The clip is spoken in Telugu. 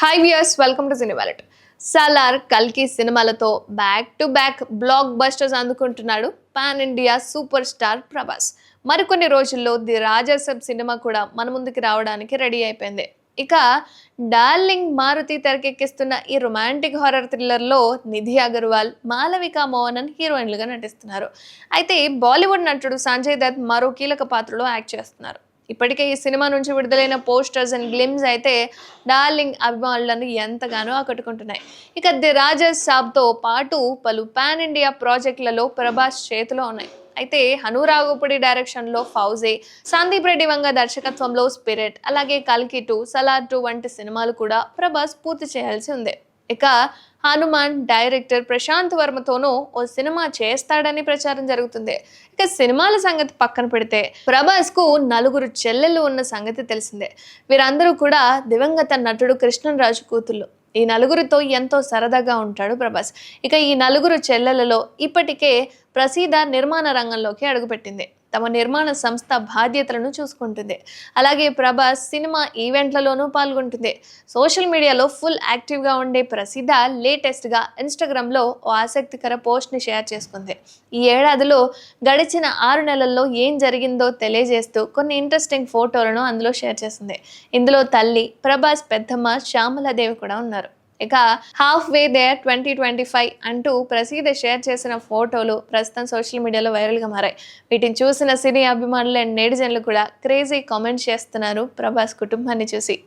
హాయ్ వ్యూయర్స్ వెల్కమ్ టు సినిమాలెట్ సలార్ కల్కి సినిమాలతో back to back blockbusters అందుకుంటున్నాడు pan India super star Prabhas మరికొన్ని రోజుల్లో ది రాజాసబ్ సినిమా కూడా మన ముందుకు రావడానికి రెడీ అయిపోయింది. ఇక డార్లింగ్ మారుతి తెరకెక్కిస్తున్న ఈ రొమాంటిక్ హారర్ థ్రిల్లర్లో నిధి అగర్వాల్ మాలవిక మోహనన్ హీరోయిన్లుగా నటిస్తున్నారు. అయితే బాలీవుడ్ నటుడు సంజయ్ దత్ మరో కీలక పాత్రలో యాక్ట్ చేస్తున్నారు. ఇప్పటికే ఈ సినిమా నుంచి విడుదలైన పోస్టర్స్ అండ్ గ్లిమ్స్ అయితే డార్లింగ్ అభిమానులను ఎంతగానో ఆకట్టుకుంటున్నాయి. ఇక ది రాజస్ సాబ్తో పాటు పలు పాన్ ఇండియా ప్రాజెక్టులలో ప్రభాస్ చేతిలో ఉన్నాయి. అయితే హనురాగుపుడి డైరెక్షన్లో ఫౌజే సందీప్ రెడ్డి వంగ దర్శకత్వంలో స్పిరిట్ అలాగే కల్కి టూ సలార్ టూ వంటి సినిమాలు కూడా ప్రభాస్ పూర్తి చేయాల్సి ఉంది. ఇక హనుమాన్ డైరెక్టర్ ప్రశాంత్ వర్మతోనూ ఓ సినిమా చేస్తాడని ప్రచారం జరుగుతుంది. ఇక సినిమాల సంగతి పక్కన పెడితే ప్రభాస్కు నలుగురు చెల్లెళ్ళు ఉన్న సంగతి తెలిసిందే. వీరందరూ కూడా దివంగత నటుడు కృష్ణరాజు కూతుళ్ళు. ఈ నలుగురితో ఎంతో సరదాగా ఉంటాడు ప్రభాస్. ఇక ఈ నలుగురు చెల్లెలలో ఇప్పటికే ప్రసీద నిర్మాణ రంగంలోకి అడుగుపెట్టింది. తమ నిర్మాణ సంస్థ బాధ్యతలను చూసుకుంటుంది. అలాగే ప్రభాస్ సినిమా ఈవెంట్లలోనూ పాల్గొంటుంది. సోషల్ మీడియాలో ఫుల్ యాక్టివ్గా ఉండే ప్రసిద్ధ లేటెస్ట్గా ఇన్స్టాగ్రామ్లో ఓ ఆసక్తికర పోస్ట్ని షేర్ చేసుకుంది. ఈ ఏడాదిలో గడిచిన ఆరు నెలల్లో ఏం జరిగిందో తెలియజేస్తూ కొన్ని ఇంట్రెస్టింగ్ ఫోటోలను అందులో షేర్ చేసింది. ఇందులో తల్లి ప్రభాస్ పెద్దమ్మ శ్యామలాదేవి కూడా ఉన్నారు. ఇక half way there twenty twenty five అంటూ ప్రసీద షేర్ చేసిన ఫోటోలు ప్రస్తుతం సోషల్ మీడియాలో వైరల్గా మారాయి. వీటిని చూసిన సినీ అభిమానులు అండ్ నెటిజన్లు కూడా క్రేజీ కామెంట్స్ చేస్తున్నారు ప్రభాస్ కుటుంబాన్ని చూసి.